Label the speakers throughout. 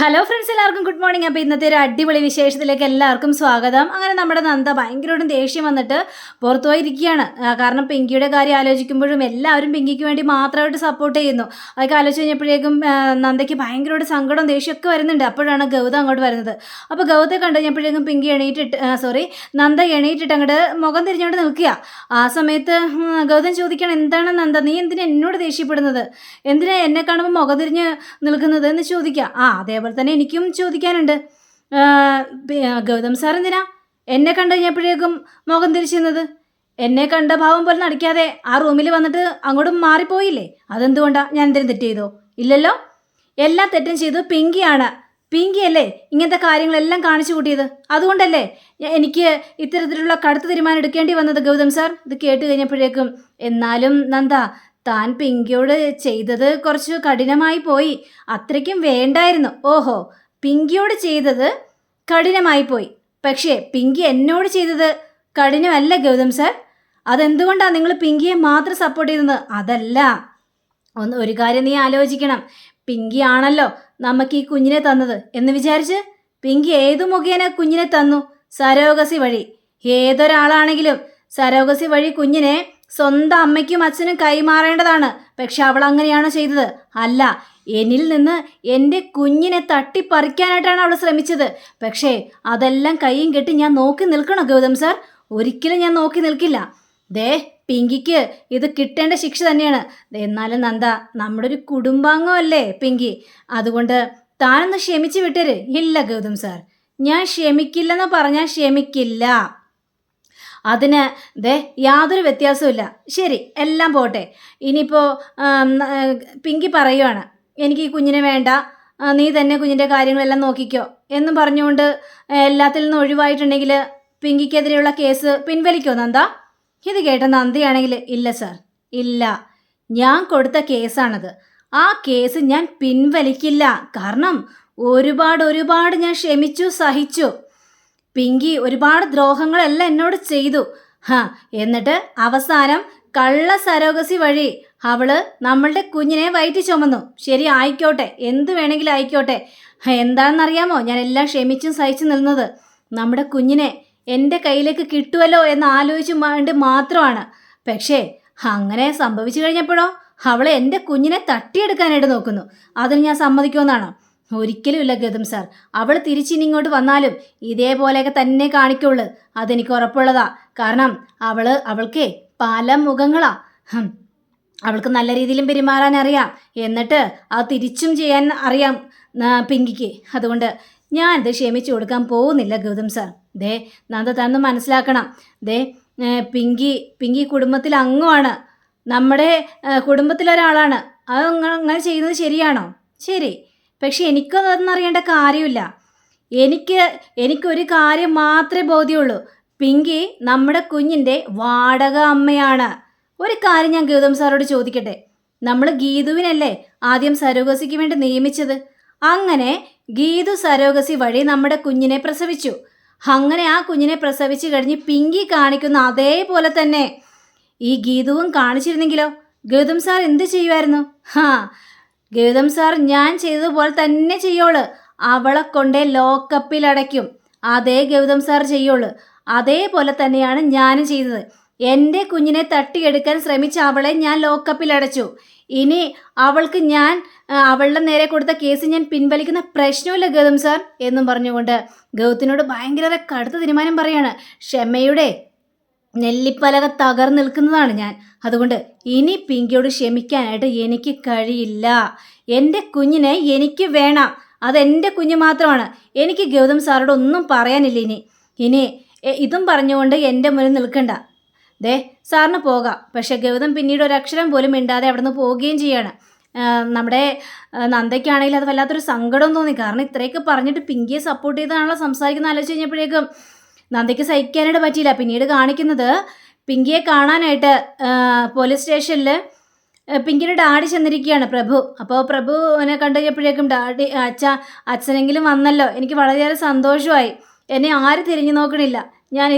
Speaker 1: Hello friends എല്ലാവർക്കും good morning അപ്പോൾ ഇന്നത്തെ ഒരു അടിപൊളി വിശേഷത്തിലേക്ക് എല്ലാവർക്കും സ്വാഗതം. അങ്ങനെ നമ്മുടെ നന്ദ ഭയങ്കരമായിട്ടും ദേഷ്യം വന്നിട്ട് പുറത്തു പോയിരിക്കുകയാണ്. കാരണം പിങ്കിയുടെ കാര്യം ആലോചിക്കുമ്പോഴും എല്ലാവരും പിങ്കിക്ക് വേണ്ടി മാത്രമായിട്ട് സപ്പോർട്ട് ചെയ്യുന്നു. അതൊക്കെ ആലോചിച്ച് കഴിഞ്ഞപ്പോഴേക്കും നന്ദയ്ക്ക് ഭയങ്കരമായിട്ട് സങ്കടം ദേഷ്യമൊക്കെ വരുന്നുണ്ട്. അപ്പോഴാണ് ഗൗത അങ്ങോട്ട് വരുന്നത്. അപ്പോൾ ഗൗത കണ്ടു കഴിഞ്ഞപ്പോഴേക്കും പിങ്കി എണീറ്റിട്ട് സോറി നന്ദ എണീറ്റിട്ട് അങ്ങോട്ട് മുഖം തിരിഞ്ഞുകൊണ്ട് നിൽക്കുക. ആ സമയത്ത് ഗൗതം ചോദിക്കണം എന്താണ് നന്ദ നീ എന്തിനാ എന്നോട് ദേഷ്യപ്പെടുന്നത്? എന്തിനാ എന്നെ കാണുമ്പോൾ മുഖം തിരിഞ്ഞ് നിൽക്കുന്നത്? എന്ന് ചോദിക്കുക. ആ അതേപോലെ തന്നെ എനിക്കും ചോദിക്കാനുണ്ട്. ഗൗതം സാർ എന്തിനാ എന്നെ കണ്ടു കഴിഞ്ഞപ്പോഴേക്കും മുഖം തിരിച്ചിരുന്നത് എന്നെ കണ്ട ഭാവം പോലെ നടിക്കാതെ ആ റൂമിൽ വന്നിട്ട് അങ്ങോട്ടും മാറിപ്പോയില്ലേ? അതെന്തുകൊണ്ടാ ഞാൻ എന്തെങ്കിലും തെറ്റ് ചെയ്തോ? ഇല്ലല്ലോ. എല്ലാ തെറ്റും ചെയ്തു പിങ്കിയാണ്. പിങ്കിയല്ലേ ഇങ്ങനത്തെ കാര്യങ്ങളെല്ലാം കാണിച്ചു കൂട്ടിയത്? അതുകൊണ്ടല്ലേ എനിക്ക് ഇത്തരത്തിലുള്ള കടുത്ത തീരുമാനം എടുക്കേണ്ടി വന്നത് ഗൗതം സാർ? ഇത് കേട്ട് കഴിഞ്ഞപ്പോഴേക്കും എന്നാലും നന്ദ താൻ പിങ്കിയോട് ചെയ്തത് കുറച്ച് കഠിനമായി പോയി. അത്രയ്ക്കും വേണ്ടായിരുന്നു. ഓഹോ പിങ്കിയോട് ചെയ്തത് കഠിനമായി പോയി. പക്ഷേ പിങ്കി എന്നോട് ചെയ്തത് കഠിനമല്ല ഗൗതം സാർ. അതെന്തുകൊണ്ടാണ് നിങ്ങൾ പിങ്കിയെ മാത്രം സപ്പോർട്ട് ചെയ്തത്? അതല്ല ഒന്ന് ഒരു കാര്യം നീ ആലോചിക്കണം. പിങ്കി ആണല്ലോ നമുക്ക് ഈ കുഞ്ഞിനെ തന്നത്. എന്ന് വിചാരിച്ച് പിങ്കി ഏതു മുഖേന കുഞ്ഞിനെ തന്നു? സരോഗസി വഴി. ഏതൊരാളാണെങ്കിലും സരോഗസി വഴി കുഞ്ഞിനെ സ്വന്തം അമ്മയ്ക്കും അച്ഛനും കൈമാറേണ്ടതാണ്. പക്ഷെ അവൾ അങ്ങനെയാണ് ചെയ്തത്. അല്ല എന്നിൽ നിന്ന് എന്റെ കുഞ്ഞിനെ തട്ടിപ്പറിക്കാനായിട്ടാണ് അവൾ ശ്രമിച്ചത്. പക്ഷേ അതെല്ലാം കൈയും കെട്ടി ഞാൻ നോക്കി നിൽക്കണോ ഗൗതം സാർ? ഒരിക്കലും ഞാൻ നോക്കി നിൽക്കില്ല. ദേ പിങ്കിക്ക് ഇത് കിട്ടേണ്ട ശിക്ഷ തന്നെയാണ്. എന്നാലും നന്ദ നമ്മുടെ ഒരു കുടുംബാംഗമല്ലേ പിങ്കി? അതുകൊണ്ട് താനൊന്ന് ക്ഷമിച്ച് വിട്ടര്. ഇല്ല ഗൗതം സാർ. ഞാൻ ക്ഷമിക്കില്ലെന്ന് പറഞ്ഞാൽ ക്ഷമിക്കില്ല. അതിന് ദേ യാതൊരു വ്യത്യാസവും ശരി എല്ലാം പോട്ടെ. ഇനിയിപ്പോൾ പിങ്കി പറയുവാണ് എനിക്ക് ഈ കുഞ്ഞിനെ വേണ്ട. നീ തന്നെ കുഞ്ഞിന്റെ കാര്യങ്ങളെല്ലാം നോക്കിക്കോ. എന്നും പറഞ്ഞുകൊണ്ട് എല്ലാത്തിൽ നിന്നും ഒഴിവായിട്ടുണ്ടെങ്കിൽ പിങ്കിക്കെതിരെയുള്ള കേസ് പിൻവലിക്കോ നന്ദ? ഇത് കേട്ട നന്ദിയാണെങ്കിൽ ഇല്ല സർ. ഇല്ല. ഞാൻ കൊടുത്ത കേസാണത്. ആ കേസ് ഞാൻ പിൻവലിക്കില്ല. കാരണം ഒരുപാട് ഒരുപാട് ഞാൻ ക്ഷമിച്ചു സഹിച്ചു. പിങ്കി ഒരുപാട് ദ്രോഹങ്ങളെല്ലാം എന്നോട് ചെയ്തു. ഹാ എന്നിട്ട് അവസാനം കള്ള സരോഗസി വഴി അവൾ നമ്മളുടെ കുഞ്ഞിനെ വയറ്റി ചുമന്നു. ശരി ആയിക്കോട്ടെ. എന്ത് വേണമെങ്കിലും ആയിക്കോട്ടെ. എന്താണെന്നറിയാമോ? ഞാൻ എല്ലാം ക്ഷമിച്ചും സഹിച്ചു നിന്നത്. നമ്മുടെ കുഞ്ഞിനെ എന്റെ കയ്യിലേക്ക് കിട്ടുമല്ലോ എന്ന് ആലോചിച്ചു വേണ്ടി മാത്രമാണ്. പക്ഷേ അങ്ങനെ സംഭവിച്ചു കഴിഞ്ഞപ്പോഴോ അവൾ എന്റെ കുഞ്ഞിനെ തട്ടിയെടുക്കാനായിട്ട് നോക്കുന്നു. അതിന് ഞാൻ സമ്മതിക്കുമെന്നാണോ? ഒരിക്കലും ഇല്ല ഗൗതം സാർ. അവൾ തിരിച്ചിനി ഇങ്ങോട്ട് വന്നാലും ഇതേപോലെയൊക്കെ തന്നെ കാണിക്കുള്ളൂ. അതെനിക്ക് ഉറപ്പുള്ളതാ. കാരണം അവൾ അവൾക്കേ പല മുഖങ്ങളാ. അവൾക്ക് നല്ല രീതിയിലും പെരുമാറാൻ അറിയാം. എന്നിട്ട് അത് തിരിച്ചും ചെയ്യാൻ അറിയാം പിങ്കിക്ക്. അതുകൊണ്ട് ഞാൻ ഇത് ക്ഷമിച്ചു കൊടുക്കാൻ പോകുന്നില്ല ഗൗതം സാർ. ദേ നന്ദ തന്ന് മനസ്സിലാക്കണം. ദേ പിങ്കി പിങ്കി കുടുംബത്തിൽ അംഗമാണ് നമ്മുടെ കുടുംബത്തിലൊരാളാണ്. അത് അങ്ങനെ ചെയ്യുന്നത് ശരിയാണോ? ശരി. പക്ഷെ എനിക്കതൊന്നും അറിയേണ്ട കാര്യമില്ല. എനിക്ക് എനിക്കൊരു കാര്യം മാത്രമേ ബോധ്യമുള്ളൂ. പിങ്കി നമ്മുടെ കുഞ്ഞിന്റെ വാടക അമ്മയാണ്. ഒരു കാര്യം ഞാൻ ഗൗതം സാറോട് ചോദിക്കട്ടെ? നമ്മൾ ഗീതുവിനല്ലേ ആദ്യം സരോഗസിക്ക് വേണ്ടി നിയമിച്ചത്? അങ്ങനെ ഗീതു സരോഗസി വഴി നമ്മുടെ കുഞ്ഞിനെ പ്രസവിച്ചു. അങ്ങനെ ആ കുഞ്ഞിനെ പ്രസവിച്ചു കഴിഞ്ഞ് പിങ്കി കാണിക്കുന്ന അതേപോലെ തന്നെ. ഈ ഗീതുവും കാണിച്ചിരുന്നെങ്കിലോ? ഗൗതം സാർ എന്ത് ചെയ്യുമായിരുന്നു? ഹാ ഗൗതം സാർ ഞാൻ ചെയ്തതുപോലെ തന്നെ ചെയ്യുള്ളൂ അവളെ കൊണ്ടേ ലോക്കപ്പിൽ അടയ്ക്കും അതേ ഗൗതം സാർ ചെയ്യുള്ളൂ അതേപോലെ തന്നെയാണ് ഞാനും ചെയ്തത്. എന്റെ കുഞ്ഞിനെ തട്ടിയെടുക്കാൻ ശ്രമിച്ച അവളെ ഞാൻ ലോക്കപ്പിൽ അടച്ചു ഇനി അവൾക്ക് ഞാൻ അവളുടെ നേരെ കൊടുത്ത കേസ് ഞാൻ പിൻവലിക്കുന്ന പ്രശ്നമില്ല ഗൗതം സാർ എന്നും പറഞ്ഞുകൊണ്ട് ഗൗതത്തിനോട് ഭയങ്കര കടുത്ത തീരുമാനം പറയാണ്. ക്ഷമയുടെ നെല്ലിപ്പലക തകർന്നു നിൽക്കുന്നതാണ് ഞാൻ. അതുകൊണ്ട് ഇനി പിങ്കിയോട് ക്ഷമിക്കാനായിട്ട് എനിക്ക് കഴിയില്ല. എന്റെ കുഞ്ഞിനെ എനിക്ക് വേണം. അതെന്റെ കുഞ്ഞ് മാത്രമാണ്. എനിക്ക് ഗൗതം സാറോട് ഒന്നും പറയാനില്ല ഇനി. ഇനി ഇതും പറഞ്ഞുകൊണ്ട് എന്റെ മുന്നിൽ നിൽക്കണ്ട. ദേ സാറിന് പോകാം. പക്ഷെ ഗൗതം പിന്നീട് ഒരു അക്ഷരം പോലും മിണ്ടാതെ അവിടെ നിന്ന് പോവുകയും ചെയ്യാണ്. നമ്മുടെ നന്ദയ്ക്കാണെങ്കിൽ അത് വല്ലാത്തൊരു സങ്കടം തോന്നി. കാരണം ഇത്രയൊക്കെ പറഞ്ഞിട്ട് പിങ്കിയെ സപ്പോർട്ട് ചെയ്താണല്ലോ സംസാരിക്കുന്ന ആലോചിച്ച് കഴിഞ്ഞപ്പോഴേക്കും നന്ദയ്ക്ക് സഹിക്കാനായിട്ട് പറ്റിയില്ല. പിന്നീട് കാണിക്കുന്നത് പിങ്കിയെ കാണാനായിട്ട് പോലീസ് സ്റ്റേഷനിൽ പിങ്കിയുടെ ഡാഡി ചെന്നിരിക്കുകയാണ് പ്രഭു. അപ്പോൾ പ്രഭുവിനെ കണ്ടു കഴിഞ്ഞപ്പോഴേക്കും ഡാഡി അച്ഛ അച്ഛനെങ്കിലും വന്നല്ലോ. എനിക്ക് വളരെയേറെ സന്തോഷമായി. എന്നെ ആര് തിരിഞ്ഞു നോക്കണില്ല. ഞാൻ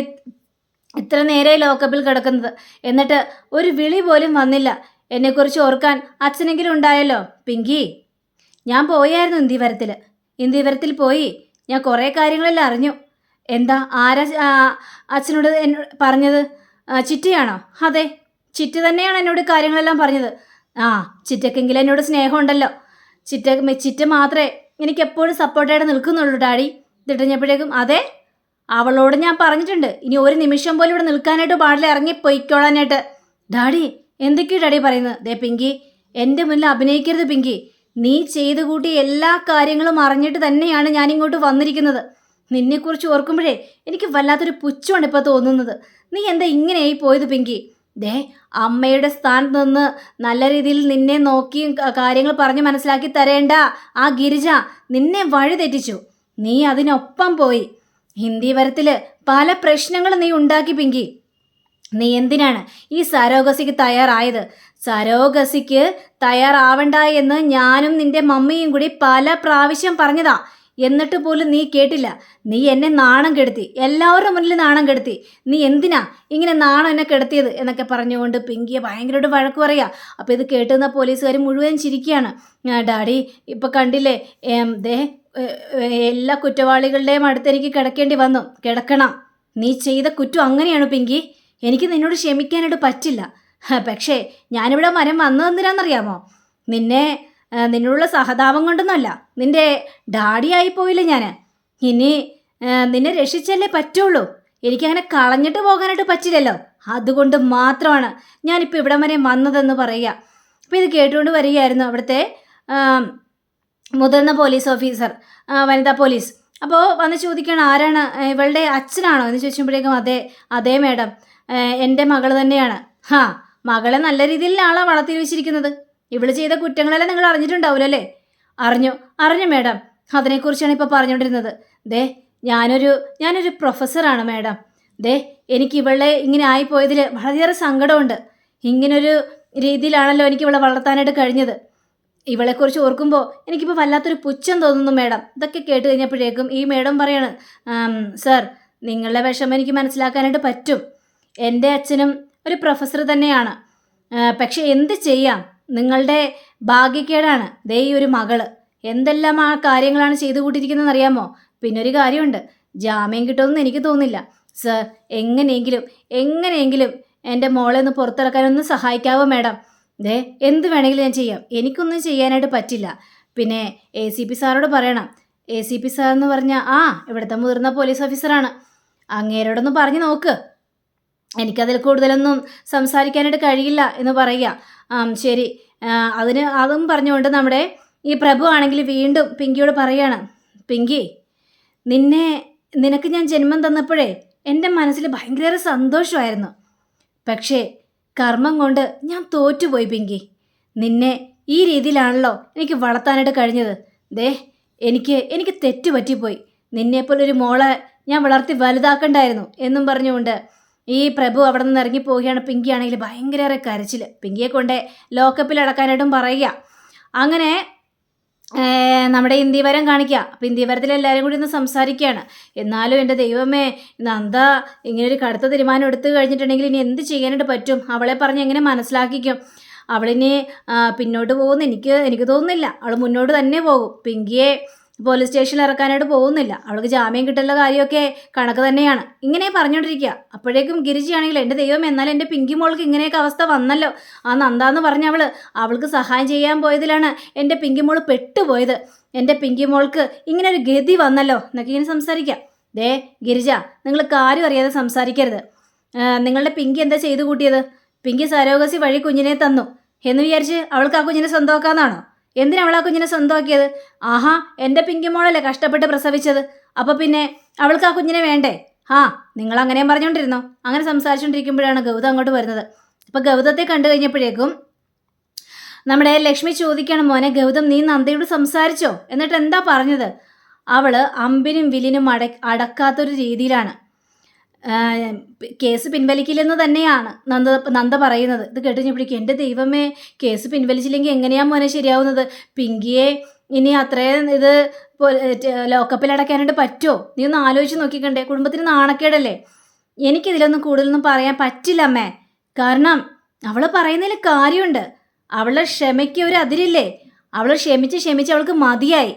Speaker 1: ഇത്ര നേരെ ലോക്കപ്പിൽ കിടക്കുന്നത്. എന്നിട്ട് ഒരു വിളി പോലും വന്നില്ല. എന്നെക്കുറിച്ച് ഓർക്കാൻ അച്ഛനെങ്കിലും ഉണ്ടായല്ലോ. പിങ്കി ഞാൻ പോയായിരുന്നു ഇന്ത്യവരത്തിൽ ഇന്ത്യവരത്തിൽ പോയി. ഞാൻ കുറേ കാര്യങ്ങളെല്ലാം അറിഞ്ഞു. എന്താ? ആരാ അച്ഛനോട് എന്നോട് പറഞ്ഞത്? ചിറ്റയാണോ? അതെ. ചിറ്റ തന്നെയാണ് എന്നോട് കാര്യങ്ങളെല്ലാം പറഞ്ഞത്. ആ ചിറ്റക്കെങ്കിലും എന്നോട് സ്നേഹമുണ്ടല്ലോ. ചിറ്റ ചിറ്റ മാത്രമേ എനിക്ക് എപ്പോഴും സപ്പോർട്ടായിട്ട് നിൽക്കുന്നുള്ളൂ ഡാഡി. തിട്ടഞ്ഞപ്പോഴേക്കും അതെ. അവളോട് ഞാൻ പറഞ്ഞിട്ടുണ്ട്. ഇനി ഒരു നിമിഷം പോലും ഇവിടെ നിൽക്കാനായിട്ട് പാടില്ല. ഇറങ്ങി പൊയ്ക്കോളാനായിട്ട്. ഡാഡി എന്തൊക്കെയോ ഡാഡി പറയുന്നത്? ദേ പിങ്കി എന്റെ മുന്നിൽ അഭിനയിക്കരുത് പിങ്കി. നീ ചെയ്തു എല്ലാ കാര്യങ്ങളും അറിഞ്ഞിട്ട് തന്നെയാണ് ഞാനിങ്ങോട്ട് വന്നിരിക്കുന്നത്. നിന്നെക്കുറിച്ച് ഓർക്കുമ്പോഴേ എനിക്ക് വല്ലാത്തൊരു പുച്ഛമാണ് ഇപ്പോൾ തോന്നുന്നത്. നീ എന്താ ഇങ്ങനെയായി പോയത് പിങ്കി? ദേ അമ്മയുടെ സ്ഥാനത്ത് നിന്ന് നല്ല രീതിയിൽ നിന്നെ നോക്കിയും കാര്യങ്ങൾ പറഞ്ഞ് മനസ്സിലാക്കി തരേണ്ട ആ ഗിരിജ നിന്നെ വഴി തെറ്റിച്ചു. നീ അതിനൊപ്പം പോയി. ഹിന്ദി വരത്തിൽ പല പ്രശ്നങ്ങളും നീ ഉണ്ടാക്കി പിങ്കി. നീ എന്തിനാണ് ഈ സരോഗസിക്ക് തയ്യാറായത്? സരോഗസിക്ക് തയ്യാറാവണ്ട എന്ന് ഞാനും നിന്റെ മമ്മിയും കൂടി പല പ്രാവശ്യം പറഞ്ഞതാ. എന്നിട്ട് പോലും നീ കേട്ടില്ല. നീ എന്നെ നാണം കെടുത്തി. എല്ലാവരുടെ മുന്നിൽ നാണം കെടുത്തി. നീ എന്തിനാ ഇങ്ങനെ നാണം എന്നെ കെടുത്തിയത് എന്നൊക്കെ പറഞ്ഞുകൊണ്ട് പിങ്കിയെ ഭയങ്കരമായിട്ട് വഴക്ക് പറയാ. അപ്പോൾ ഇത് കേട്ടുന്ന പോലീസുകാർ മുഴുവൻ ചിരിക്കുകയാണ്. ഡാഡി ഇപ്പം കണ്ടില്ലേ? ദേ എല്ലാ കുറ്റവാളികളുടെയും അടുത്ത് എനിക്ക് കിടക്കേണ്ടി വന്നു. കിടക്കണം. നീ ചെയ്ത കുറ്റം അങ്ങനെയാണ് പിങ്കി. എനിക്ക് നിന്നോട് ക്ഷമിക്കാനായിട്ട് പറ്റില്ല. പക്ഷേ ഞാനിവിടെ മരം വന്നു തന്നിരാന്നറിയാമോ നിന്നെ നിന്നോടുള്ള സഹതാപം കൊണ്ടൊന്നുമല്ല. നിന്റെ ഡാഡിയായി പോയില്ല ഞാൻ ഇനി നിന്നെ രക്ഷിച്ചല്ലേ പറ്റുള്ളൂ. എനിക്കങ്ങനെ കളഞ്ഞിട്ട് പോകാനായിട്ട് പറ്റില്ലല്ലോ. അതുകൊണ്ട് മാത്രമാണ് ഞാനിപ്പോൾ ഇവിടം വരെ വന്നതെന്ന് പറയുക. അപ്പോൾ ഇത് കേട്ടുകൊണ്ട് വരികയായിരുന്നു അവിടുത്തെ മുതിർന്ന പോലീസ് ഓഫീസർ വനിതാ പോലീസ്. അപ്പോൾ വന്ന് ചോദിക്കണം ആരാണ് ഇവളുടെ അച്ഛനാണോ? എന്ന് ചോദിക്കുമ്പോഴേക്കും അതെ അതേ മേഡം. എന്റെ മകൾ തന്നെയാണ്. ഹാ മകളെ നല്ല രീതിയിലാണ് വളർത്തി വെച്ചിരിക്കുന്നത്. ഇവൾ ചെയ്ത കുറ്റങ്ങളെല്ലാം നിങ്ങൾ അറിഞ്ഞിട്ടുണ്ടാവില്ലല്ലേ അറിഞ്ഞു അറിഞ്ഞു മേഡം. അതിനെക്കുറിച്ചാണ് ഇപ്പോൾ പറഞ്ഞുകൊണ്ടിരുന്നത്. ദേ ഞാനൊരു ഞാനൊരു പ്രൊഫസറാണ് മേഡം. ദേ എനിക്ക് ഇവളെ ഇങ്ങനെ ആയിപ്പോയതിൽ വളരെയേറെ സങ്കടമുണ്ട്. ഇങ്ങനൊരു രീതിയിലാണല്ലോ എനിക്ക് ഇവളെ വളർത്താനായിട്ട് കഴിഞ്ഞത്. ഇവളെക്കുറിച്ച് ഓർക്കുമ്പോൾ എനിക്കിപ്പോൾ വല്ലാത്തൊരു പുച്ഛം തോന്നുന്നു മേഡം. ഇതൊക്കെ കേട്ട് കഴിഞ്ഞപ്പോഴേക്കും ഈ മേഡം പറയാണ് "ആം, സർ നിങ്ങളുടെ വിഷമം എനിക്ക് മനസ്സിലാക്കാനായിട്ട് പറ്റും. എന്റെ അച്ഛനും ഒരു പ്രൊഫസർ തന്നെയാണ്. പക്ഷെ എന്ത് ചെയ്യാം? നിങ്ങളുടെ ഭാഗ്യക്കേടാണ്. ദേ ഈ ഒരു മകൾ. എന്തെല്ലാം ആ കാര്യങ്ങളാണ് ചെയ്തു കൂട്ടിയിരിക്കുന്നതെന്ന് അറിയാമോ? പിന്നെ ഒരു കാര്യമുണ്ട്. ജാമ്യം കിട്ടുമെന്ന് എനിക്ക് തോന്നില്ല സർ എങ്ങനെയെങ്കിലും എങ്ങനെയെങ്കിലും എന്റെ മോളെ ഒന്ന് പുറത്തിറക്കാനൊന്ന് സഹായിക്കാവോ മേഡം? ദേ എന്ത് വേണമെങ്കിലും ഞാൻ ചെയ്യാം. എനിക്കൊന്നും ചെയ്യാനായിട്ട് പറ്റില്ല. പിന്നെ എ സി പി സാറോട് പറയണം. എ സി പി സാർ എന്ന് പറഞ്ഞാൽ ആ ഇവിടുത്തെ മുതിർന്ന പോലീസ് ഓഫീസറാണ്. അങ്ങേരോടൊന്ന് പറഞ്ഞു നോക്ക്. എനിക്കതിൽ കൂടുതലൊന്നും സംസാരിക്കാനായിട്ട് കഴിയില്ല എന്ന് പറയുക. ശരി. അതിന് അതും പറഞ്ഞുകൊണ്ട് നമ്മുടെ ഈ പ്രഭു ആണെങ്കിൽ വീണ്ടും പിങ്കിയോട് പറയാണ് പിങ്കി നിന്നെ നിനക്ക് ഞാൻ ജന്മം തന്നപ്പോഴേ എന്റെ മനസ്സിൽ ഭയങ്കര സന്തോഷമായിരുന്നു. പക്ഷേ കർമ്മം കൊണ്ട് ഞാൻ തോറ്റുപോയി പിങ്കി. നിന്നെ ഈ രീതിയിലാണല്ലോ എനിക്ക് വളർത്താനായിട്ട് കഴിഞ്ഞത്. ദേ എനിക്ക് എനിക്ക് തെറ്റ് പറ്റിപ്പോയി നിന്നെപ്പോലൊരു മോളെ ഞാൻ വളർത്തി വലുതാക്കണ്ടായിരുന്നു എന്നും പറഞ്ഞുകൊണ്ട് ഈ പ്രഭു അവിടെ നിന്ന് ഇറങ്ങി പോവുകയാണ് പിങ്കി ആണെങ്കിൽ ഭയങ്കര കരച്ചിൽ പിങ്കിയെ കൊണ്ട് ലോക്കപ്പിൽ അടക്കാനായിട്ടും പറയുക. അങ്ങനെ നമ്മുടെ ഇന്ത്യവരം കാണിക്കുക. അപ്പം ഇന്ത്യവരത്തിൽ എല്ലാവരും കൂടി ഒന്ന് സംസാരിക്കുകയാണ്. എന്നാലും എന്റെ ദൈവമേ നന്ദ ഇങ്ങനെ ഒരു കടുത്ത തീരുമാനം എടുത്തു കഴിഞ്ഞിട്ടുണ്ടെങ്കിൽ ഇനി എന്ത് ചെയ്യാനായിട്ട് പറ്റും? അവളെ പറഞ്ഞ് എങ്ങനെ മനസ്സിലാക്കിക്കും? അവളിനി പിന്നോട്ട് പോകുന്ന എനിക്ക് എനിക്ക് തോന്നുന്നില്ല. അവൾ മുന്നോട്ട് തന്നെ പോകും. പിങ്കിയെ പോലീസ് സ്റ്റേഷനിൽ ഇറക്കാനായിട്ട് പോകുന്നില്ല. അവൾക്ക് ജാമ്യം കിട്ടുന്ന കാര്യമൊക്കെ കണക്ക് തന്നെയാണ്. ഇങ്ങനെ പറഞ്ഞുകൊണ്ടിരിക്കുക അപ്പോഴേക്കും ഗിരിജിയാണെങ്കിൽ എന്റെ ദൈവം എന്നാൽ എന്റെ പിങ്കി മോൾക്ക് ഇങ്ങനെയൊക്കെ അവസ്ഥ വന്നല്ലോ. ആ നന്ദാന്ന് പറഞ്ഞ അവൾ അവൾക്ക് സഹായം ചെയ്യാൻ പോയതിലാണ് എന്റെ പിങ്കി മോൾ പെട്ടുപോയത്. എന്റെ പിങ്കി മോൾക്ക് ഇങ്ങനെ ഒരു ഗതി വന്നല്ലോ എന്നൊക്കെ ഇങ്ങനെ സംസാരിക്കാം. ദേ ഗിരിജ നിങ്ങൾ കാര്യം അറിയാതെ സംസാരിക്കരുത്. നിങ്ങളുടെ പിങ്കി എന്താ ചെയ്തു കൂട്ടിയത്? പിങ്കി സരോഗസി വഴി കുഞ്ഞിനെ തന്നു. എന്ന് വിചാരിച്ച് അവൾക്ക് ആ കുഞ്ഞിനെ സ്വന്തമാക്കാന്നാണോ? എന്തിനാ അവളാ കുഞ്ഞിനെ സ്വന്തമാക്കിയത്? ആഹാ എന്റെ പിങ്കി മോളല്ലേ കഷ്ടപ്പെട്ട് പ്രസവിച്ചത്. അപ്പോൾ പിന്നെ അവൾക്ക് ആ കുഞ്ഞിനെ വേണ്ടേ? ആ നിങ്ങൾ അങ്ങനെയും പറഞ്ഞുകൊണ്ടിരുന്നോ അങ്ങനെ സംസാരിച്ചുകൊണ്ടിരിക്കുമ്പോഴാണ് ഗൗതം അങ്ങോട്ട് വരുന്നത്. അപ്പോൾ ഗൗതത്തെ കണ്ടു കഴിഞ്ഞപ്പോഴേക്കും നമ്മുടെ ലക്ഷ്മി ചോദിക്കണം മോനെ ഗൗതം നീ നന്ദയോട് സംസാരിച്ചോ? എന്നിട്ട് എന്താ പറഞ്ഞത്? അവൾ അമ്പിനും വിലിനും അട അടക്കാത്തൊരു രീതിയിലാണ്. കേസ് പിൻവലിക്കില്ലെന്ന് തന്നെയാണ് നന്ദ നന്ദ പറയുന്നത്. ഇത് കേട്ടുകഴിഞ്ഞപ്പോഴേക്കും എന്റെ ദൈവമേ കേസ് പിൻവലിച്ചില്ലെങ്കിൽ എങ്ങനെയാ മോനെ ശരിയാവുന്നത്? പിങ്കിയെ ഇനി അത്രയും ഇത് ലോക്കപ്പിൽ അടയ്ക്കാനായിട്ട് പറ്റുമോ? നീ ഒന്ന് ആലോചിച്ച് നോക്കിക്കണ്ടേ. കുടുംബത്തിന് നാണക്കേടല്ലേ? എനിക്കിതിലൊന്നും കൂടുതലൊന്നും പറയാൻ പറ്റില്ല അമ്മേ. കാരണം അവൾ പറയുന്നതിൽ കാര്യമുണ്ട്. അവളുടെ ക്ഷമയ്ക്ക് ഒരു അതിരില്ലേ? അവൾ ക്ഷമിച്ച് ക്ഷമിച്ച് അവൾക്ക് മതിയായി.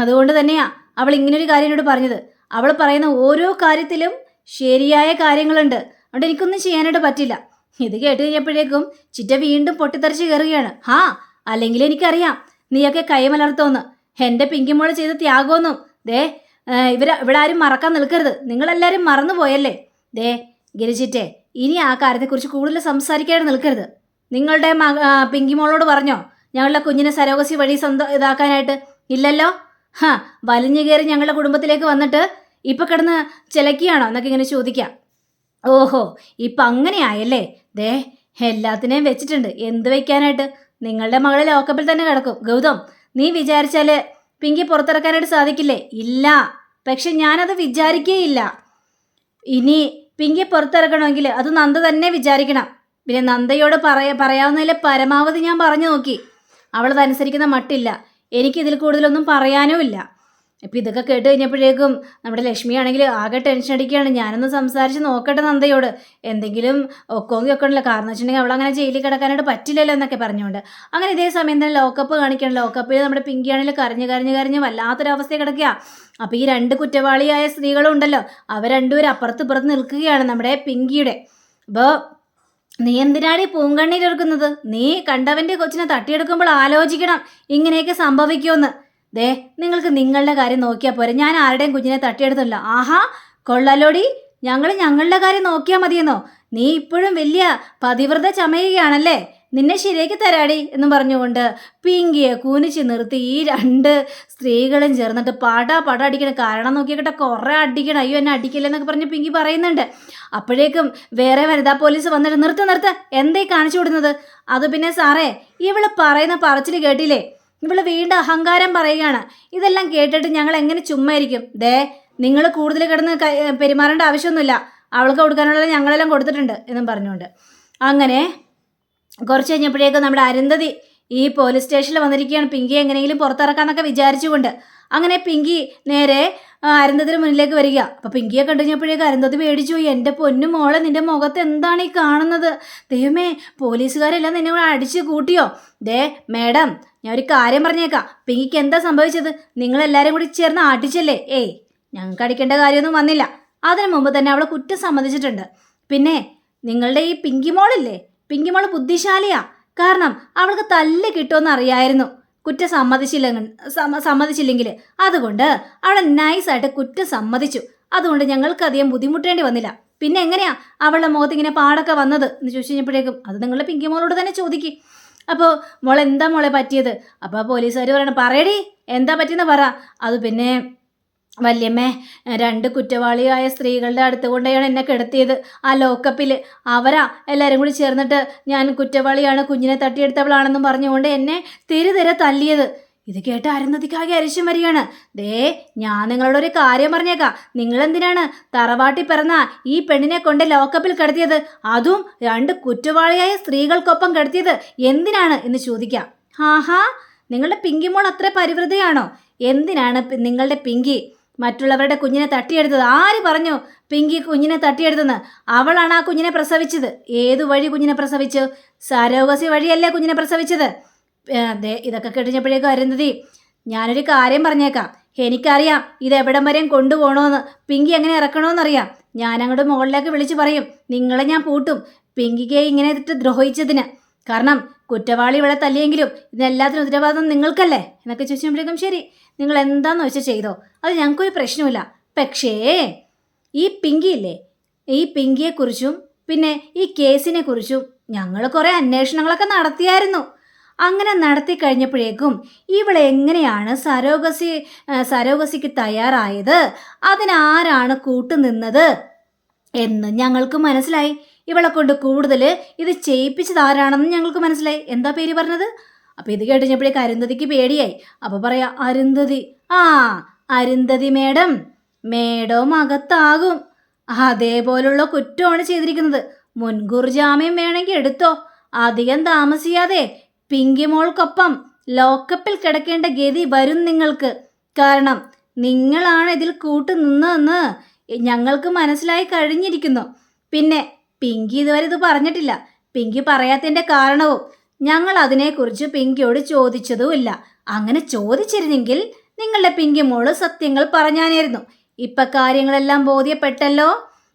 Speaker 1: അതുകൊണ്ട് തന്നെയാണ് അവൾ ഇങ്ങനൊരു കാര്യം എന്നോട് പറഞ്ഞത്. അവൾ പറയുന്ന ഓരോ കാര്യത്തിലും ശരിയായ കാര്യങ്ങളുണ്ട്. അതുകൊണ്ട് എനിക്കൊന്നും ചെയ്യാനായിട്ട് പറ്റില്ല. ഇത് കേട്ട് കഴിഞ്ഞപ്പോഴേക്കും ചിറ്റ വീണ്ടും പൊട്ടിത്തെറിച്ച് കയറുകയാണ്. ആ അല്ലെങ്കിൽ എനിക്കറിയാം. നീയൊക്കെ കൈമലർത്തോന്ന് എന്റെ പിങ്കിമോൾ ചെയ്ത ത്യാഗമൊന്നും. ദേ ഇവർ ഇവിടെ ആരും മറക്കാൻ നിൽക്കരുത്. നിങ്ങളെല്ലാവരും മറന്നുപോയല്ലേ ദേ ഗിരിച്ചിറ്റെ ഇനി ആ കാര്യത്തെക്കുറിച്ച് കൂടുതൽ സംസാരിക്കാതെ നിൽക്കരുത്. നിങ്ങളുടെ മക പിങ്കിമോളോട് പറഞ്ഞോ? ഞങ്ങളുടെ കുഞ്ഞിനെ സരോഗസി വഴി സ്വന്തം ഇതാക്കാനായിട്ട് ഇല്ലല്ലോ? ഹാ വലിഞ്ഞു കയറി ഞങ്ങളുടെ കുടുംബത്തിലേക്ക് വന്നിട്ട് ഇപ്പൊ കിടന്ന് ചിലക്കിയാണോ? എന്നൊക്കെ ഇങ്ങനെ ചോദിക്കാം. ഓഹോ ഇപ്പൊ അങ്ങനെയായല്ലേ ദേ എല്ലാത്തിനെയും വെച്ചിട്ടുണ്ട്. എന്ത് വെക്കാനായിട്ട്? നിങ്ങളുടെ മകളെ ലോക്കപ്പിൽ തന്നെ കിടക്കും. ഗൗതം നീ വിചാരിച്ചാൽ പിങ്കി പുറത്തിറക്കാനായിട്ട് സാധിക്കില്ലേ? ഇല്ല. പക്ഷെ ഞാനത് വിചാരിക്കേയില്ല. ഇനി പിങ്കി പുറത്തിറക്കണമെങ്കിൽ അത് നന്ദ തന്നെ വിചാരിക്കണം. പിന്നെ നന്ദയോട് പറയ പറയാവുന്നതിലെ പരമാവധി ഞാൻ പറഞ്ഞു നോക്കി. അവളതനുസരിക്കുന്ന മട്ടില്ല. എനിക്കിതിൽ കൂടുതലൊന്നും പറയാനുമില്ല. ഇപ്പം ഇതൊക്കെ കേട്ട് കഴിഞ്ഞപ്പോഴേക്കും നമ്മുടെ ലക്ഷ്മി ആണെങ്കിൽ ആകെ ടെൻഷൻ അടിക്കുകയാണ്. ഞാനൊന്ന് സംസാരിച്ച് നോക്കട്ടെ നന്ദയോട്. എന്തെങ്കിലും ഒക്കോങ്കി ഒക്കെ ഉണ്ടല്ലോ കാരണം വെച്ചിട്ടുണ്ടെങ്കിൽ അവളങ്ങനെ ജയിലിൽ കിടക്കാനായിട്ട് പറ്റില്ലല്ലോ എന്നൊക്കെ പറഞ്ഞുകൊണ്ട്. അങ്ങനെ ഇതേ സമയം തന്നെ ലോക്കപ്പ് കാണിക്കണം ലോക്കപ്പിൽ നമ്മുടെ പിങ്കി പിങ്കിയാണെങ്കിൽ കരഞ്ഞ് കരഞ്ഞ് കരഞ്ഞ് വല്ലാത്തൊരവസ്ഥ കിടക്കുക അപ്പോൾ ഈ രണ്ട് കുറ്റവാളിയായ സ്ത്രീകളുണ്ടല്ലോ അവർ രണ്ടുപേരും അപ്പുറത്ത് ഇപ്പുറത്ത് നിൽക്കുകയാണ് നമ്മുടെ പിങ്കിയുടെ. അപ്പോൾ നീ എന്തിനാണ് ഈ പൂങ്കണ്ണീരൊരുക്കുന്നത്? നീ കണ്ടവന്റെ കൊച്ചിനെ തട്ടിയെടുക്കുമ്പോൾ ആലോചിക്കണം. ഇങ്ങനെയൊക്കെ സംഭവിക്കുമെന്ന്. ദേ നിങ്ങൾക്ക് നിങ്ങളുടെ കാര്യം നോക്കിയാൽ പോരെ. ഞാൻ ആരുടെയും കുഞ്ഞിനെ തട്ടിയെടുത്തില്ല. ആഹാ കൊള്ളലോടി. ഞങ്ങൾ ഞങ്ങളുടെ കാര്യം നോക്കിയാൽ മതിയെന്നോ? നീ ഇപ്പോഴും വലിയ പതിവ്രത ചമയുകയാണല്ലേ? നിന്നെ ശരിയാക്കി തരാടി എന്ന് പറഞ്ഞുകൊണ്ട് പിങ്കിയെ കൂനിച്ച് നിർത്തി ഈ രണ്ട് സ്ത്രീകളും ചേർന്നിട്ട് പട പട അടിക്കണം കാരണം നോക്കിയൊക്കെ കുറേ അടിക്കണം. അയ്യോ എന്നെ അടിക്കില്ലെന്നൊക്കെ പറഞ്ഞ് പിങ്കി പറയുന്നുണ്ട്. അപ്പോഴേക്കും വേറെ വനിതാ പോലീസ് വന്നിട്ട് നിർത്ത് നിർത്ത് എന്തേ കാണിച്ചു വിടുന്നത് അത് പിന്നെ സാറേ ഇവൾ പറയുന്ന പറച്ചിൽ കേട്ടില്ലേ? ഇവൾ വീണ്ടും അഹങ്കാരം പറയുകയാണ്. ഇതെല്ലാം കേട്ടിട്ട് ഞങ്ങൾ എങ്ങനെ ചുമ്മാ ഇരിക്കും ദേ നിങ്ങൾ കൂടുതൽ കിടന്ന് പെരുമാറേണ്ട ആവശ്യമൊന്നുമില്ല. അവൾക്ക് കൊടുക്കാനുള്ളത് ഞങ്ങളെല്ലാം കൊടുത്തിട്ടുണ്ട് എന്നും പറഞ്ഞുകൊണ്ട്. അങ്ങനെ കുറച്ച് കഴിഞ്ഞപ്പോഴേക്കും നമ്മുടെ അരുന്ധതി ഈ പോലീസ് സ്റ്റേഷനിൽ വന്നിരിക്കുകയാണ്. പിങ്കി എങ്ങനെയെങ്കിലും പുറത്തിറക്കാന്നൊക്കെ വിചാരിച്ചുകൊണ്ട്. അങ്ങനെ പിങ്കി നേരെ അരുന്ധതിന് മുന്നിലേക്ക് വരിക. അപ്പോൾ പിങ്കിയെ കണ്ടു കഴിഞ്ഞപ്പോഴേക്കും അരുന്ധതി പേടിച്ചു എന്റെ പൊന്നു മോളെ നിന്റെ മുഖത്ത് എന്താണ് ഈ കാണുന്നത്? ദൈവമേ പോലീസുകാരെല്ലാം നിന്നെ അടിച്ച് കൂട്ടിയോ? ദേ മേഡം ഞാൻ ഒരു കാര്യം പറഞ്ഞേക്കാം. പിങ്കിക്ക് എന്താ സംഭവിച്ചത്? നിങ്ങളെല്ലാവരും കൂടി ചേർന്ന് ആട്ടിച്ചല്ലേ? ഏയ് ഞങ്ങൾക്ക് അടിക്കേണ്ട കാര്യമൊന്നും വന്നില്ല. അതിനു മുമ്പ് തന്നെ അവളെ കുറ്റം സമ്മതിച്ചിട്ടുണ്ട്. പിന്നെ നിങ്ങളുടെ ഈ പിങ്കി മോളില്ലേ? പിങ്കി മോൾ ബുദ്ധിശാലിയാ. കാരണം അവൾക്ക് തല്ല് കിട്ടുമെന്ന് അറിയായിരുന്നു. കുറ്റം സമ്മതിച്ചില്ലെങ്കിൽ സമ്മ- സമ്മതിച്ചില്ലെങ്കിൽ അതുകൊണ്ട് അവളെ നൈസായിട്ട് കുറ്റം സമ്മതിച്ചു. അതുകൊണ്ട് ഞങ്ങൾക്ക് അധികം ബുദ്ധിമുട്ടേണ്ടി വന്നില്ല. പിന്നെ എങ്ങനെയാ അവളുടെ മുഖത്ത് ഇങ്ങനെ പാടൊക്കെ വന്നത്? എന്ന് ചോദിച്ചു കഴിഞ്ഞപ്പോഴേക്കും അത് നിങ്ങളുടെ പിങ്കി മോളോട് തന്നെ ചോദിക്കും. അപ്പോൾ മോളെ എന്താ മോളെ പറ്റിയത്? അപ്പോൾ പോലീസുകാർ പറയണം പറയടി എന്താ പറ്റിയെന്ന് പറ. അത് പിന്നെ വല്യമ്മേ രണ്ട് കുറ്റവാളിയായ സ്ത്രീകളുടെ അടുത്ത് കൊണ്ടാണ് എന്നെ കിടത്തിയത്. ആ ലോക്കപ്പിൽ അവരാ എല്ലാവരും കൂടി ചേർന്നിട്ട് ഞാൻ കുറ്റവാളിയാണ് കുഞ്ഞിനെ തട്ടിയെടുത്തവളാണെന്നും പറഞ്ഞുകൊണ്ട് എന്നെ തിരുതിരെ തല്ലിയത്. ഇത് കേട്ട് അരുന്നതിക്കാകെ അരിശം വരികയാണ്. ദേ ഞാൻ നിങ്ങളോട് ഒരു കാര്യം പറഞ്ഞേക്കാം. നിങ്ങളെന്തിനാണ് തറവാട്ടി പിറന്ന ഈ പെണ്ണിനെ കൊണ്ട് ലോക്കപ്പിൽ കിടത്തിയത്? അതും രണ്ട് കുറ്റവാളിയായ സ്ത്രീകൾക്കൊപ്പം കിടത്തിയത്. എന്തിനാണ് എന്ന് ചോദിക്കാം. ആഹാ നിങ്ങളുടെ പിങ്കി മോൾ അത്ര പരിവൃതയാണോ എന്തിനാണ് നിങ്ങളുടെ പിങ്കി? മറ്റുള്ളവരുടെ കുഞ്ഞിനെ തട്ടിയെടുത്തത്. ആര് പറഞ്ഞു പിങ്കി കുഞ്ഞിനെ തട്ടിയെടുത്തെന്ന്? അവളാണ് ആ കുഞ്ഞിനെ പ്രസവിച്ചത്. ഏതു വഴി കുഞ്ഞിനെ പ്രസവിച്ചു? സരോഗസി വഴിയല്ലേ കുഞ്ഞിനെ പ്രസവിച്ചത്? ഏ, ഇതൊക്കെ കഴിഞ്ഞപ്പോഴേക്കും അരുന്ധതി ഞാനൊരു കാര്യം പറഞ്ഞേക്കാം. എനിക്കറിയാം ഇത് എവിടം വരെയും കൊണ്ടുപോകണമെന്ന് പിങ്കി എങ്ങനെ ഇറക്കണമെന്നറിയാം ഞാൻ അങ്ങോട്ട് മുകളിലേക്ക് വിളിച്ചു പറയും നിങ്ങളെ ഞാൻ പൂട്ടും. പിങ്കിക്ക് ഇങ്ങനെ ഇട്ട് ദ്രോഹിച്ചതിന്. കാരണം കുറ്റവാളി ഇവിടെ തല്ലിയെങ്കിലും ഇതിനെല്ലാത്തിനും ഉത്തരവാദിത്വം നിങ്ങൾക്കല്ലേ? എന്നൊക്കെ ചോദിച്ചപ്പോഴേക്കും ശരി നിങ്ങൾ എന്താന്ന് വെച്ചാൽ ചെയ്തോ? അത് ഞങ്ങൾക്കൊരു പ്രശ്നമില്ല പക്ഷേ ഈ പിങ്കിയില്ലേ ഈ പിങ്കിയെക്കുറിച്ചും പിന്നെ ഈ കേസിനെക്കുറിച്ചും ഞങ്ങൾ കുറേ അന്വേഷണങ്ങളൊക്കെ നടത്തിയായിരുന്നു. അങ്ങനെ നടത്തി കഴിഞ്ഞപ്പോഴേക്കും ഇവളെ എങ്ങനെയാണ് സരോഗസി സരോഗസിക്ക് തയ്യാറായത്? അതിനാരാണ് കൂട്ടുനിന്നത്? എന്ന് ഞങ്ങൾക്ക് മനസ്സിലായി. ഇവളെ കൊണ്ട് കൂടുതൽ ഇത് ചെയ്യിപ്പിച്ചത് ആരാണെന്ന് ഞങ്ങൾക്ക് മനസ്സിലായി. എന്താ പേര് പറഞ്ഞത്? അപ്പോൾ ഇത് കേട്ടുകഴിഞ്ഞപ്പോഴേക്ക് അരുന്ധതിക്ക് പേടിയായി. അപ്പോൾ പറയാം അരുന്ധതി. ആ അരുന്ധതി മേഡം. മേഡം അകത്താകും. അതേപോലുള്ള കുറ്റമാണ് ചെയ്തിരിക്കുന്നത്. മുൻകൂർ ജാമ്യം വേണമെങ്കിൽ എടുത്തോ. അധികം താമസിയാതെ പിങ്കി മോൾക്കൊപ്പം ലോക്കപ്പിൽ കിടക്കേണ്ട ഗതി വരും നിങ്ങൾക്ക്. കാരണം നിങ്ങളാണ് ഇതിൽ കൂട്ടു നിന്നതെന്ന് ഞങ്ങൾക്ക് മനസ്സിലായി കഴിഞ്ഞിരിക്കുന്നു. പിന്നെ പിങ്കി ഇതുവരെ ഇത് പറഞ്ഞിട്ടില്ല. പിങ്കി പറയാത്തതിന്റെ കാരണവും ഞങ്ങൾ അതിനെക്കുറിച്ച് പിങ്കിയോട് ചോദിച്ചതുമില്ല. അങ്ങനെ ചോദിച്ചിരുന്നെങ്കിൽ നിങ്ങളുടെ പിങ്കി മോൾ സത്യങ്ങൾ പറഞ്ഞാനായിരുന്നു. ഇപ്പം കാര്യങ്ങളെല്ലാം ബോധ്യപ്പെട്ടല്ലോ?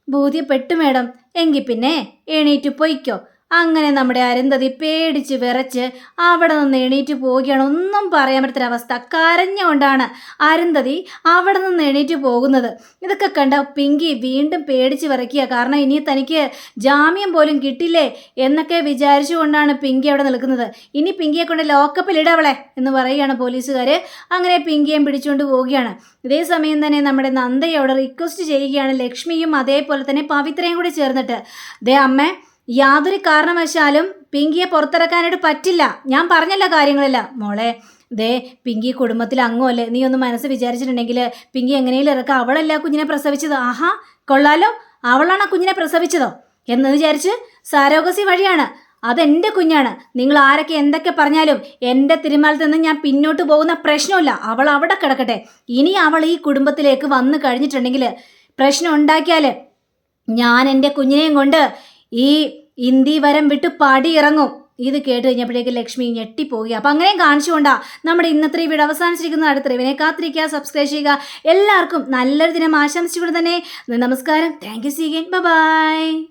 Speaker 1: ബോധ്യപ്പെട്ടു മേഡം. എങ്കിൽ പിന്നെ എണീറ്റ് പൊയ്ക്കോ. അങ്ങനെ നമ്മുടെ അരുന്ധതി പേടിച്ച് വിറച്ച് അവിടെ നിന്ന് എണീറ്റ് പോവുകയാണ്. ഒന്നും പറയാൻ പറ്റാത്ത അവസ്ഥ. കരഞ്ഞുകൊണ്ടാണ് അരുന്ധതി അവിടെ നിന്ന് എണീറ്റ് പോകുന്നത്. ഇതൊക്കെ കണ്ട പിങ്കി വീണ്ടും പേടിച്ച് വിറയ്ക്കുക. കാരണം ഇനി തനിക്ക് ജാമ്യം പോലും കിട്ടില്ലേ എന്നൊക്കെ വിചാരിച്ചുകൊണ്ടാണ് പിങ്കി അവിടെ നിൽക്കുന്നത്. ഇനി പിങ്കിയെ കൊണ്ട് ലോക്കപ്പിലിടവളെ എന്ന് പറയുകയാണ് പോലീസുകാർ അങ്ങനെ പിങ്കിയെ പിടിച്ചുകൊണ്ട് പോവുകയാണ്. ഇതേ സമയം തന്നെ നമ്മുടെ നന്ദയോട് റിക്വസ്റ്റ് ചെയ്യുകയാണ് ലക്ഷ്മിയും അതേപോലെ തന്നെ പവിത്രയും കൂടി ചേർന്നിട്ട്. ദേ അമ്മേ യാതൊരു കാരണവശാലും പിങ്കിയെ പുറത്തിറക്കാനായിട്ട് പറ്റില്ല. ഞാൻ പറഞ്ഞല്ല കാര്യങ്ങളെല്ലാം. മോളെ ദേ പിങ്കി കുടുംബത്തിൽ അങ്ങുമല്ലേ നീ ഒന്ന് മനസ്സ് വിചാരിച്ചിട്ടുണ്ടെങ്കിൽ പിങ്കി എങ്ങനെയും ഇറക്കാം. അവളല്ല കുഞ്ഞിനെ പ്രസവിച്ചത്? ആഹാ കൊള്ളാലോ. അവളാണ് കുഞ്ഞിനെ പ്രസവിച്ചതോ? എന്ന് വിചാരിച്ച് സാരോഗസി വഴിയാണ്. അതെന്റെ കുഞ്ഞാണ്. നിങ്ങൾ ആരൊക്കെ എന്തൊക്കെ പറഞ്ഞാലും എന്റെ തിരുമാലത്ത് നിന്ന് ഞാൻ പിന്നോട്ട് പോകുന്ന പ്രശ്നമില്ല. അവൾ അവിടെ കിടക്കട്ടെ. ഇനി അവൾ ഈ കുടുംബത്തിലേക്ക് വന്നു കഴിഞ്ഞിട്ടുണ്ടെങ്കിൽ പ്രശ്നം ഉണ്ടാക്കിയാൽ ഞാൻ എന്റെ കുഞ്ഞിനെയും കൊണ്ട് ഈ ഇന്ത്യ വരം വിട്ട് പടി ഇറങ്ങും. ഇത് കേട്ട് കഴിഞ്ഞപ്പോഴേക്ക് ലക്ഷ്മി ഞെട്ടിപ്പോവുക അപ്പം അങ്ങനെയും കാണിച്ചുകൊണ്ടാ നമ്മുടെ ഇന്നത്തെ ഈ വീട് അവസാനിച്ചിരിക്കുന്ന അടുത്ത ഇവനെ കാത്തിരിക്കുക സബ്സ്ക്രൈബ് ചെയ്യുക. എല്ലാവർക്കും നല്ലൊരു ദിനം ആശംസിച്ചുകൊണ്ട് തന്നെ നമസ്കാരം. Thank you സീഗൻ by